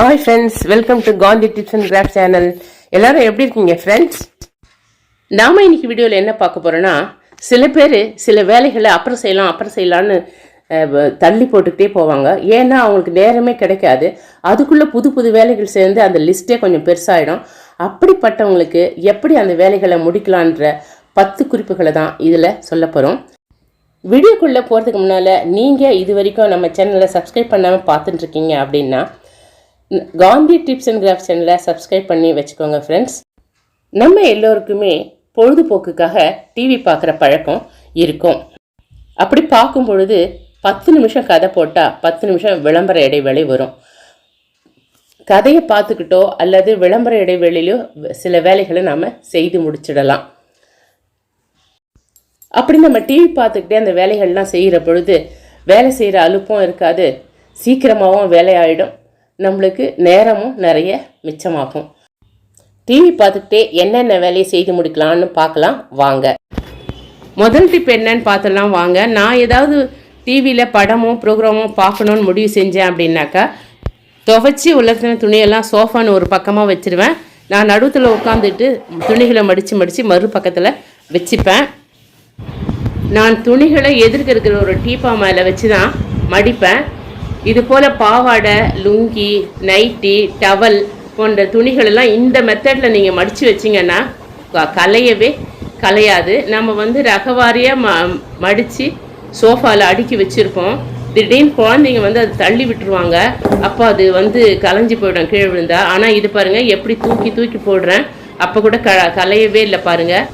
Hi friends welcome to Gandhi tips and craft channel எல்லாரும் எப்படி இருக்கீங்க ஃப்ரெண்ட்ஸ் நாம இன்னைக்கு வீடியோவில் என்ன பார்க்க போறோம்னா சில பேர் சில வேலைகளை அப்புறம் செய்யலாம் அப்புறம் செய்யலான்னு தள்ளி போட்டுக்கிட்டே போவாங்க. ஏன்னா அவங்களுக்கு நேரமே கிடைக்காது. அதுக்குள்ளே புது புது வேலைகள் சேர்ந்து அந்த லிஸ்ட்டே கொஞ்சம் பெருசாகிடும் அப்படிப்பட்டவங்களுக்கு எப்படி அந்த வேலைகளை முடிக்கலான்ற பத்து குறிப்புகளை தான் இதில் சொல்ல போகிறோம் வீடியோக்குள்ளே போகிறதுக்கு முன்னால் நீங்கள் இது வரைக்கும் நம்ம சேனலை சப்ஸ்கிரைப் பண்ணாமல் பார்த்துட்டுருக்கீங்க அப்படின்னா காந்தி டிப்ஸ் அண்ட் கிராஃப்ட் சேனலை சப்ஸ்கிரைப் பண்ணி வச்சுக்கோங்க ஃப்ரெண்ட்ஸ் நம்ம எல்லோருக்குமே பொழுதுபோக்குக்காக டிவி பார்க்குற பழக்கம் இருக்கும். அப்படி பார்க்கும் பொழுது பத்து நிமிஷம் கதை போட்டால் பத்து நிமிஷம் விளம்பர இடைவேளை வரும். கதையை பார்த்துக்கிட்டோ அல்லது விளம்பர இடைவேளையிலோ சில வேலைகளை நாம் செய்து முடிச்சிடலாம். அப்படி நம்ம டிவி பார்த்துக்கிட்டே அந்த வேலைகள்லாம் செய்கிற பொழுது வேலை செய்கிற அலுப்பும் இருக்காது. சீக்கிரமாகவும் வேலையாயிடும். நம்மளுக்கு நேரமும் நிறைய மிச்சமாகும். டிவி பார்த்துக்கிட்டே என்னென்ன வேலையை செய்து முடிக்கலாம்னு பார்க்கலாம் வாங்க. முதல் டிப் என்னன்னு பார்த்துலாம் வாங்க. நான் ஏதாவது டிவியில் படமோ ப்ரோக்ராமோ பார்க்கணுன்னு முடிவு செஞ்சேன் அப்படின்னாக்கா துவைச்சி உலர்த்தின துணியெல்லாம் சோஃபான்னு ஒரு பக்கமாக வச்சிருவேன். நான் நடுவில் உட்காந்துட்டு துணிகளை மடித்து மடித்து மறு பக்கத்தில் வச்சுப்பேன். நான் துணிகளை எதிர்க்க இருக்கிற ஒரு டீப்பா மேலே வச்சு தான் மடிப்பேன். இது போல் பாவாடை லுங்கி நைட்டி டவல் போன்ற துணிகளெல்லாம் இந்த மெத்தடில் நீங்கள் மடித்து வச்சிங்கன்னா கலையவே கலையாது நம்ம வந்து ரகவாரியாக ம மடித்து சோஃபாவில் அடுக்கி வச்சுருப்போம். திடீர்னு குழந்தைங்க வந்து அது தள்ளி விட்டுருவாங்க. அப்போ அது வந்து கலைஞ்சி போயிடும் கீழே விழுந்தா. ஆனால் இது பாருங்கள் எப்படி தூக்கி தூக்கி போடுறேன். அப்போ கூட க கலையவே இல்லை பாருங்கள்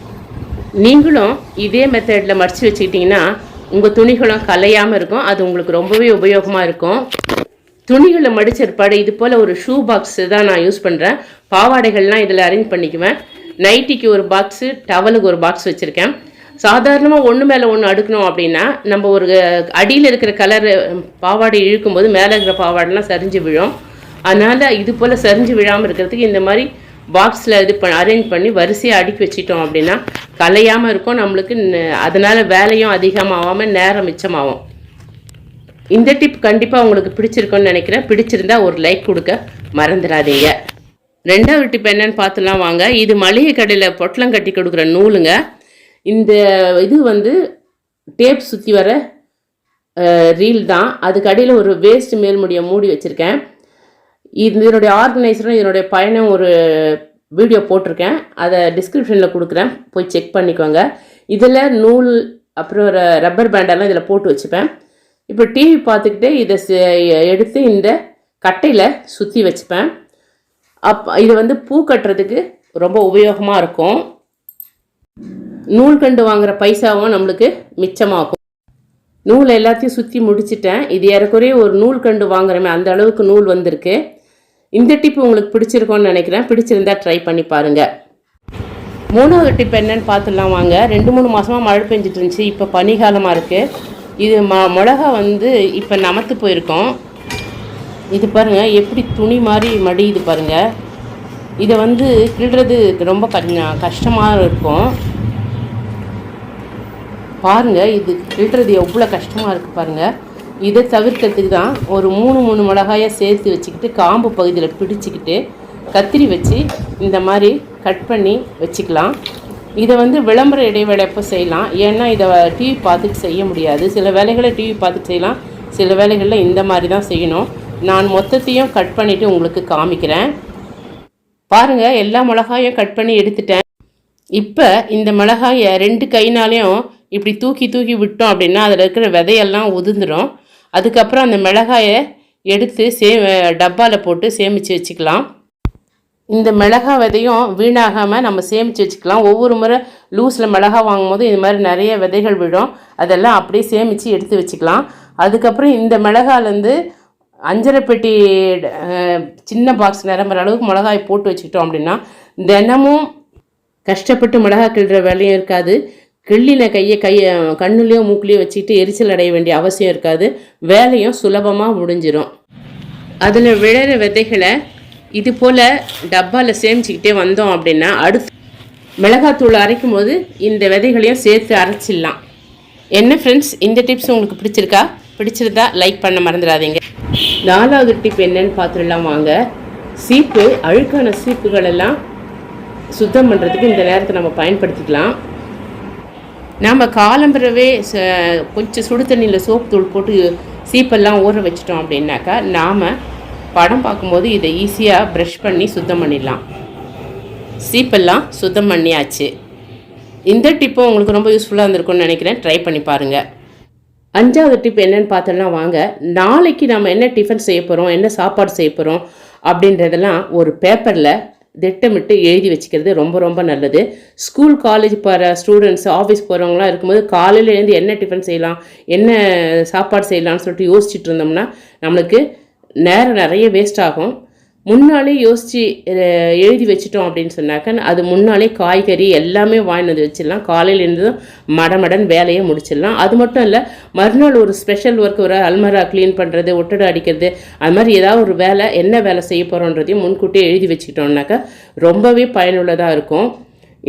நீங்களும் இதே மெத்தடில் மடித்து வச்சுக்கிட்டிங்கன்னா உங்கள் துணிகளும் கலையாமல் இருக்கும். அது உங்களுக்கு ரொம்பவே உபயோகமாக இருக்கும். துணிகளை மடிச்ச ஏற்பாடு இது போல் ஒரு ஷூ பாக்ஸு தான் நான் யூஸ் பண்ணுறேன் பாவாடைகள்லாம் இதில் அரேஞ்ச் பண்ணிக்குவேன். நைட்டிக்கு ஒரு பாக்ஸு டவலுக்கு ஒரு பாக்ஸ் வச்சுருக்கேன். சாதாரணமாக ஒன்று மேலே ஒன்று அடுக்கணும் அப்படின்னா நம்ம ஒரு அடியில் இருக்கிற கலர் பாவாடை இழுக்கும்போது மேலே இருக்கிற பாவாடைலாம் சரிஞ்சு விழும். அதனால் இது போல் சரிஞ்சு விழாமல் இருக்கிறதுக்கு இந்த மாதிரி பாக்ஸில் இது பண்ண அரேஞ்ச் பண்ணி வரிசையாக அடுக்கி வச்சிட்டோம் அப்படின்னா கலையாமல் இருக்கும். நம்மளுக்கு அதனால் வேலையும் அதிகமாகாமல் நேரம் மிச்சமாகும். இந்த டிப் கண்டிப்பாக உங்களுக்கு பிடிச்சிருக்குன்னு நினைக்கிறேன். பிடிச்சிருந்தா ஒரு லைக் கொடுக்க மறந்துடாதீங்க. ரெண்டாவது டிப் என்னன்னு பார்த்துலாம் வாங்க. இது மளிகை கடையில் பொட்டலம் கட்டி கொடுக்குற நூலுங்க. இந்த இது வந்து டேப் சுற்றி வர ரீல் தான். அதுக்கு அடியில் ஒரு வேஸ்ட் மேல்முடியை மூடி வச்சுருக்கேன். இது இதனுடைய ஆர்கனைசரும் இதனுடைய பயணம் ஒரு வீடியோ போட்டிருக்கேன். அதை டிஸ்கிரிப்ஷனில் கொடுக்குறேன். போய் செக் பண்ணிக்கோங்க. இதில் நூல் அப்புறம் ரப்பர் பேண்டெல்லாம் இதில் போட்டு வச்சுப்பேன். இப்போ டிவி பார்த்துக்கிட்டே இதை செ- எடுத்து இந்த கட்டையில் சுற்றி வச்சுப்பேன். அப் இது வந்து பூ கட்டுறதுக்கு ரொம்ப உபயோகமாக இருக்கும். நூல் கண்டு வாங்குற பைசாவும் நம்மளுக்கு மிச்சமாகும். நூல் எல்லாத்தையும் சுற்றி முடிச்சிட்டேன். இது ஏறக்குறைய ஒரு நூல் கண்டு வாங்குறமே அந்த அளவுக்கு நூல் வந்திருக்கு. இந்த டிப் உங்களுக்கு பிடிச்சிருக்கோன்னு நினைக்கிறேன். பிடிச்சிருந்தா ட்ரை பண்ணி பாருங்க. மூணாவது டிப் என்னன்னு பார்த்துடலாம் வாங்க. ரெண்டு மூணு மாசமா மழை பெஞ்சிட்டு இருந்துச்சு. இப்போ பனிகாலமாக இருக்குது இது ம மிளகா வந்து இப்போ நமத்து போயிருக்கோம். இது பாருங்க எப்படி துணி மாதிரி மடியுது பாருங்க. இதை வந்து கிள்றது ரொம்ப கஷ்டமாக இருக்கும். பாருங்க இது கிள்றது எவ்வளோ கஷ்டமாக இருக்குது பாருங்கள் இதை தவிர்க்கிறதுக்கு தான் ஒரு மூணு மூணு மிளகாயை சேர்த்து வச்சுக்கிட்டு காம்பு பகுதியில் பிடிச்சிக்கிட்டு கத்திரி வச்சு இந்த மாதிரி கட் பண்ணி வச்சுக்கலாம். இதை வந்து விளம்பர இடைவேளை எப்போ செய்யலாம்? ஏன்னா இதை டிவி பார்த்துட்டு செய்ய முடியாது. சில வேலைகளை டிவி பார்த்துட்டு செய்யலாம். சில வேலைகளில் இந்த மாதிரி தான் செய்யணும். நான் மொத்தத்தையும் கட் பண்ணிவிட்டு உங்களுக்கு காமிக்கிறேன். பாருங்கள் எல்லா மிளகாயும் கட் பண்ணி எடுத்துட்டேன். இப்போ இந்த மிளகாயை ரெண்டு கைனாலையும் இப்படி தூக்கி தூக்கி விட்டோம் அப்படின்னா அதில் இருக்கிற விதையெல்லாம் உதிர்ந்துடும் அதுக்கப்புறம் அந்த மிளகாயை எடுத்து சே டப்பாவில் போட்டு சேமித்து வச்சுக்கலாம். இந்த மிளகா விதையும் வீணாகாமல் நம்ம சேமித்து வச்சுக்கலாம். ஒவ்வொரு முறை லூஸில் மிளகா வாங்கும்போது இது மாதிரி நிறைய விதைகள் விடும் அதெல்லாம் அப்படியே சேமித்து எடுத்து வச்சுக்கலாம். அதுக்கப்புறம் இந்த மிளகாலேருந்து அஞ்சரை பெட்டி சின்ன பாக்ஸ் நிரம்புற அளவுக்கு மிளகாய் போட்டு வச்சுக்கிட்டோம் அப்படின்னா தினமும் கஷ்டப்பட்டு மிளகா கிள்ளுற வேலையும் இருக்காது. கிள்ளின கையை கையை கண்ணுலேயோ மூக்குலேயோ வச்சுக்கிட்டு எரிச்சல் அடைய வேண்டிய அவசியம் இருக்காது. வேலையும் சுலபமாக முடிஞ்சிடும் அதில் விழுற விதைகளை இது போல் டப்பாவில் சேமிச்சுக்கிட்டே வந்தோம் அப்படின்னா அடுத்து மிளகாத்தூள் அரைக்கும் போது இந்த விதைகளையும் சேர்த்து அரைச்சிடலாம். என்ன ஃப்ரெண்ட்ஸ் இந்த டிப்ஸ் உங்களுக்கு பிடிச்சிருக்கா? பிடிச்சிருந்தா லைக் பண்ண மறந்துடாதீங்க. நாலாவது டிப் என்னன்னு பார்த்துடலாம் வாங்க. சீப்பு அழுக்கான சீப்புகளெல்லாம் சுத்தம் பண்ணுறதுக்கு இந்த நேரத்தை நம்ம பயன்படுத்திக்கலாம். நாம் காலம்பரவே ச கொஞ்சம் சுடு தண்ணியில் சோப்பு தூள் போட்டு சீப்பெல்லாம் ஊற வச்சிட்டோம் அப்படின்னாக்கா நாம் படம் பார்க்கும்போது இதை ஈஸியாக ப்ரஷ் பண்ணி சுத்தம் பண்ணிடலாம். சீப்பெல்லாம் சுத்தம் பண்ணியாச்சு. இந்த டிப்பும் உங்களுக்கு ரொம்ப யூஸ்ஃபுல்லாக இருந்திருக்கும்னு நினைக்கிறேன். ட்ரை பண்ணி பாருங்கள் அஞ்சாவது டிப் என்னென்னு பார்த்தோம்னா வாங்க நாளைக்கு நம்ம என்ன டிஃபன் செய்ய போகிறோம் என்ன சாப்பாடு செய்ய போகிறோம் அப்படின்றதெல்லாம் ஒரு பேப்பரில் திட்டமிட்டு எழுதி வச்சுக்கிறது ரொம்ப ரொம்ப நல்லது. ஸ்கூல் காலேஜ் போகிற ஸ்டூடெண்ட்ஸ் ஆஃபீஸ் போகிறவங்களாம் இருக்கும்போது காலையில் எழுந்து என்ன டிஃபன் செய்யலாம் என்ன சாப்பாடு செய்யலாம்னு சொல்லிட்டு யோசிச்சுட்டு இருந்தோம்னா நம்மளுக்கு நேரம் நிறைய வேஸ்ட் ஆகும். முன்னாலே யோசித்து எழுதி வச்சிட்டோம் அப்படின்னு சொன்னாக்க அது முன்னாலே காய்கறி எல்லாமே வாங்கிட்டு வந்து வச்சிடலாம். காலையிலேருந்து மடமடன் வேலையை முடிச்சிடலாம். அது மட்டும் இல்லை மறுநாள் ஒரு ஸ்பெஷல் ஒர்க் ஒரு அல்மரா க்ளீன் பண்ணுறது ஒட்டடை அடிக்கிறது அது மாதிரி ஏதாவது ஒரு வேலை என்ன வேலை செய்ய போகிறோன்றதையும் முன்கூட்டியே எழுதி வச்சுக்கிட்டோம்னாக்கா ரொம்பவே பயனுள்ளதாக இருக்கும்.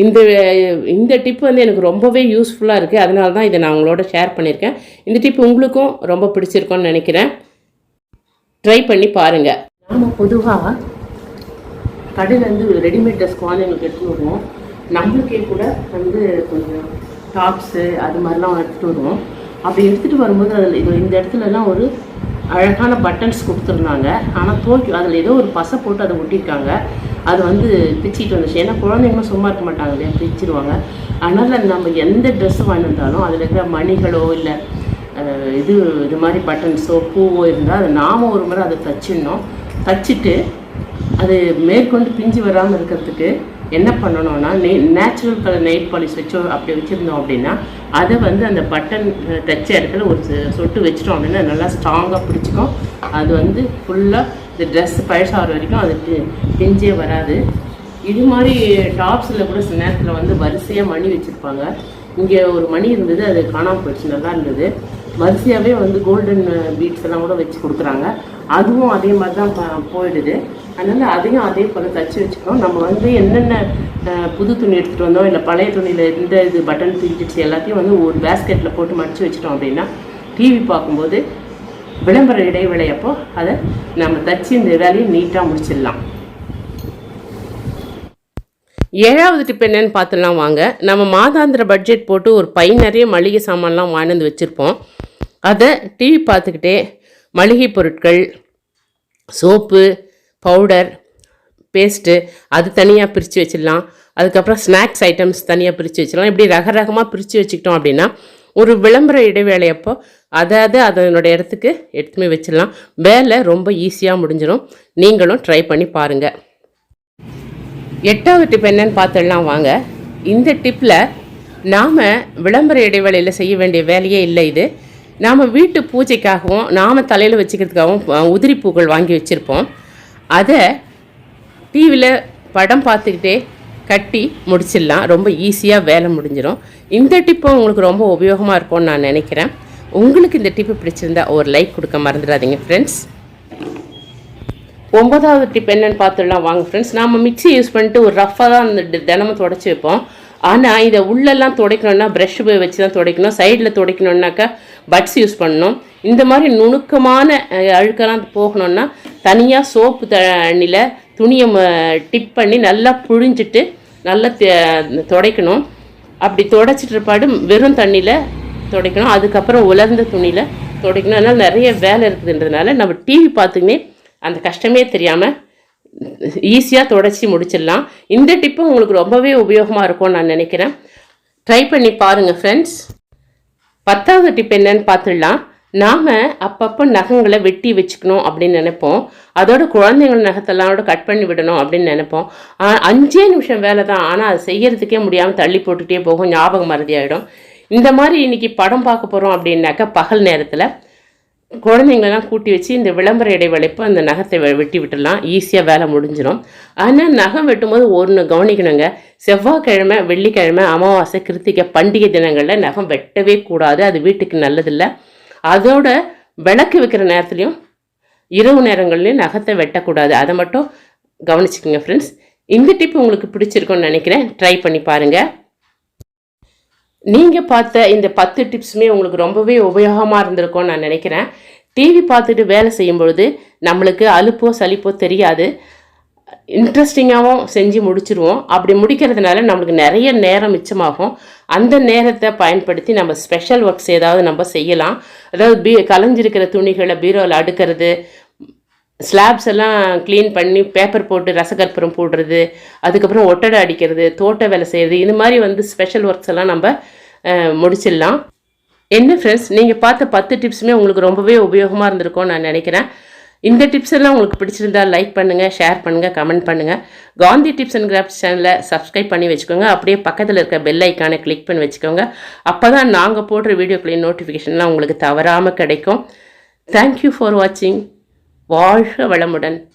இந்த இந்த டிப் வந்து எனக்கு ரொம்பவே யூஸ்ஃபுல்லாக இருக்குது அதனால தான் இதை நான் உங்களோட ஷேர் பண்ணியிருக்கேன். இந்த டிப் உங்களுக்கும் ரொம்ப பிடிச்சிருக்கோன்னு நினைக்கிறேன். ட்ரை பண்ணி பாருங்கள் நாம் பொதுவாக கடையிலேருந்து ரெடிமேட் ட்ரெஸ் குழந்தைங்களுக்கு எடுத்துகிட்டு வருவோம். நம்மளுக்கே கூட வந்து கொஞ்சம் டாப்ஸு அது மாதிரிலாம் எடுத்துகிட்டு வருவோம். அப்படி எடுத்துகிட்டு வரும்போது அதில் இது இந்த இடத்துலலாம் ஒரு அழகான பட்டன்ஸ் கொடுத்துருந்தாங்க. ஆனால் தோக்கி அதில் ஏதோ ஒரு பசை போட்டு அதை ஒட்டியிருக்காங்க. அது வந்து பிச்சிட்டு வந்துச்சு. ஏன்னா குழந்தைங்களும் சும்மா இருக்க மாட்டாங்க இல்லையா? பிச்சிருவாங்க. அதனால் நம்ம எந்த ட்ரெஸ் வாங்கியிருந்தாலும் அதில் இருக்கிற மணிகளோ இல்லை இது இது மாதிரி பட்டன்ஸோ பூவோ இருந்தால் அதை நாம ஒரு முறை அதை தச்சிடணும். தச்சுட்டு அது மேற்கொண்டு பிஞ்சு வராமல் இருக்கிறதுக்கு என்ன பண்ணணும்னா நெய் நேச்சுரல் கலர் நெயில் பாலிஷ் வச்சோ அப்படி வச்சுருந்தோம் அப்படின்னா அதை வந்து அந்த பட்டன் அஹ், தச்ச இடத்துல ஒரு சொட்டு வச்சிட்டோம் அப்படின்னா நல்லா ஸ்ட்ராங்காக பிடிச்சிக்கும். அது வந்து ஃபுல்லாக இந்த ட்ரெஸ் பழசாகிற வரைக்கும் அது பிஞ்சே வராது. இது மாதிரி டாப்ஸில் கூட சில நேரத்தில் வந்து வரிசையாக மணி வச்சுருப்பாங்க. இங்கே ஒரு மணி இருந்தது அது காணாமல் போயிடுச்சு நல்லா இருந்தது. வரிசையாகவே வந்து கோல்டன் பீட்ஸ் uh, எல்லாம் கூட வச்சு கொடுக்குறாங்க. அதுவும் அதே மாதிரி தான் போயிடுது. அதனால் அதையும் அதே போல் தச்சு வச்சுக்கணும். நம்ம வந்து என்னென்ன புது துணி எடுத்துகிட்டு வந்தோம் இல்லை பழைய துணியில் எந்த இது பட்டன் பிரிக்கிட்ஸ் எல்லாத்தையும் வந்து ஒரு பேஸ்கெட்டில் போட்டு மடித்து வச்சிட்டோம் அப்படின்னா டிவி பார்க்கும்போது விளம்பர இடைவேளை அப்போ அதை நம்ம தச்சு இந்த வேலையை நீட்டாக முடிச்சிடலாம். ஏழாவது டிப் என்னன்னு பார்த்துலாம் வாங்க. நம்ம மாதாந்திர பட்ஜெட் போட்டு ஒரு பை நிறைய மளிகை சாமான்லாம் வாங்கி வந்து வச்சுருப்போம். அதை டிவி பார்த்துக்கிட்டே மளிகை பொருட்கள் சோப்பு பவுடர் பேஸ்ட்டு அது தனியாக பிரித்து வச்சிடலாம். அதுக்கப்புறம் ஸ்நாக்ஸ் ஐட்டம்ஸ் தனியாக பிரித்து வச்சிடலாம். இப்படி ரக ரகமாக பிரித்து வச்சுக்கிட்டோம் அப்படின்னா ஒரு விளம்பர இடைவேளை அப்போ அதை அதை அதனுடைய இடத்துக்கு எடுத்துமே வச்சிடலாம். வேலை ரொம்ப ஈஸியாக முடிஞ்சிடும். நீங்களும் ட்ரை பண்ணி பாருங்கள் எட்டாவது டிப் என்னன்னு பார்த்துடலாம் வாங்க. இந்த டிப்பில் நாம் விளம்பர இடைவேளையில் செய்ய வேண்டிய வேலையே இல்லை இது. நாம் வீட்டு பூஜைக்காகவும் நாம் தலையில் வச்சுக்கிறதுக்காகவும் உதிரி பூக்கள் வாங்கி வச்சுருப்போம். அதை டிவியில் படம் பார்த்துக்கிட்டே கட்டி முடிச்சிடலாம். ரொம்ப ஈஸியாக வேலை முடிஞ்சிடும் இந்த டிப்பும் உங்களுக்கு ரொம்ப உபயோகமாக இருக்கும்னு நான் நினைக்கிறேன். உங்களுக்கு இந்த டிப்பு பிடிச்சிருந்தா ஒரு லைக் கொடுக்க மறந்துடாதீங்க ஃப்ரெண்ட்ஸ் ஒன்பதாவது டிப் என்னென்னு பார்த்துடலாம். வாங்க ஃப்ரெண்ட்ஸ் நாம் மிக்ஸி யூஸ் பண்ணிட்டு ஒரு ரஃப்பாக தான் அந்த தினமும் தொடச்சி வைப்போம். ஆனால் இதை உள்ளெல்லாம் துடைக்கணும்னா ப்ரஷ் வச்சு தான் துடைக்கணும். சைடில் துடைக்கணுன்னாக்கா பட்ஸ் யூஸ் பண்ணணும். இந்த மாதிரி நுணுக்கமான அழுக்கெல்லாம் போகணும்னா தனியாக சோப்பு தண்ணியில் துணியை டிப் பண்ணி நல்லா புழிஞ்சிட்டு நல்லா துடைக்கணும். அப்படி துடைச்சிட்டு இருப்பாடு வெறும் தண்ணியில் துடைக்கணும். அதுக்கப்புறம் உலர்ந்த துணியில் துடைக்கணும். அதனால் நிறைய வேலை இருக்குதுன்றதுனால நம்ம டிவி பார்த்துக்கினே அந்த கஷ்டமே தெரியாமல் ஈஸியாக தொடச்சி முடிச்சிடலாம். இந்த டிப்பும் உங்களுக்கு ரொம்பவே உபயோகமாக இருக்கும்னு நான் நினைக்கிறேன். ட்ரை பண்ணி பாருங்கள் ஃப்ரெண்ட்ஸ் பத்தாவது டிப் என்னன்னு பார்த்துடலாம். நாம் அப்பப்போ நகங்களை வெட்டி வச்சுக்கணும் அப்படின்னு நினைப்போம். அதோட குழந்தைங்கள் நகத்தெல்லாம் கூட கட் பண்ணி விடணும் அப்படின்னு நினைப்போம். அஞ்சே நிமிஷம் வேலை தான். ஆனால் அது செய்யறதுக்கே முடியாமல் தள்ளி போட்டுகிட்டே போகும். ஞாபகம் மறதி ஆகிடும் இந்த மாதிரி இன்னைக்கு படம் பார்க்க போகிறோம் அப்படின்னாக்கா பகல் நேரத்தில் குழந்தைங்களெல்லாம் கூட்டி வச்சு இந்த விளம்பர இடைவெளிப்போ அந்த நகத்தை வெட்டி விட்டுடலாம். ஈஸியாக வேலை முடிஞ்சிடும் ஆனால் நகம் வெட்டும்போது ஒன்று கவனிக்கணுங்க. செவ்வாய்க்கிழமை வெள்ளிக்கிழமை அமாவாசை கிருத்திகை பண்டிகை தினங்களில் நகம் வெட்டவே கூடாது. அது வீட்டுக்கு நல்லதில்லை. அதோட விளக்கு வைக்கிற நேரத்துலையும் இரவு நேரங்கள்லையும் நகத்தை வெட்டக்கூடாது. அதை மட்டும் கவனிச்சுக்கோங்க ஃப்ரெண்ட்ஸ் இந்த டிப் உங்களுக்கு பிடிச்சிருக்குன்னு நினைக்கிறேன். ட்ரை பண்ணி பாருங்கள் நீங்கள் பார்த்த இந்த பத்து டிப்ஸுமே உங்களுக்கு ரொம்பவே உபயோகமாக இருந்திருக்கும்னு நான் நினைக்கிறேன். டிவி பார்த்துட்டு வேலை செய்யும் பொழுது நம்மளுக்கு அலுப்போ சலிப்போ தெரியாது. இன்ட்ரெஸ்டிங்காகவும் செஞ்சு முடிச்சிருவோம். அப்படி முடிக்கிறதுனால நம்மளுக்கு நிறைய நேரம் மிச்சமாகும். அந்த நேரத்தை பயன்படுத்தி நம்ம ஸ்பெஷல் ஒர்க்ஸ் ஏதாவது நம்ம செய்யலாம். அதாவது பீ கலைஞ்சிருக்கிற துணிகளை பீரோவில் அடுக்கிறது ஸ்லாப்ஸ் எல்லாம் க்ளீன் பண்ணி பேப்பர் போட்டு ரசகற்பூரம் போடுறது அதுக்கப்புறம் ஒட்டடை அடிக்கிறது தோட்ட வேலை செய்கிறது இது மாதிரி வந்து ஸ்பெஷல் ஒர்க்ஸ் எல்லாம் நம்ம முடிச்சிடலாம். என்ன ஃப்ரெண்ட்ஸ் நீங்கள் பார்த்த பத்து டிப்ஸுமே உங்களுக்கு ரொம்பவே உபயோகமாக இருந்திருக்கும்னு நான் நினைக்கிறேன். இந்த டிப்ஸ் எல்லாம் உங்களுக்கு பிடிச்சிருந்தா லைக் பண்ணுங்கள் ஷேர் பண்ணுங்கள் கமெண்ட் பண்ணுங்கள் காந்தி டிப்ஸ் அண்ட் கிராஃப்ட்ஸ் சேனலை சப்ஸ்கிரைப் பண்ணி வச்சுக்கோங்க. அப்படியே பக்கத்தில் இருக்க பெல் ஐக்கானை கிளிக் பண்ணி வச்சுக்கோங்க. அப்போ தான் நாங்கள் போடுற வீடியோக்களின் நோட்டிஃபிகேஷன்லாம் உங்களுக்கு தவறாமல் கிடைக்கும். தேங்க்யூ ஃபார் வாட்சிங் வாழ்க வளமுடன்.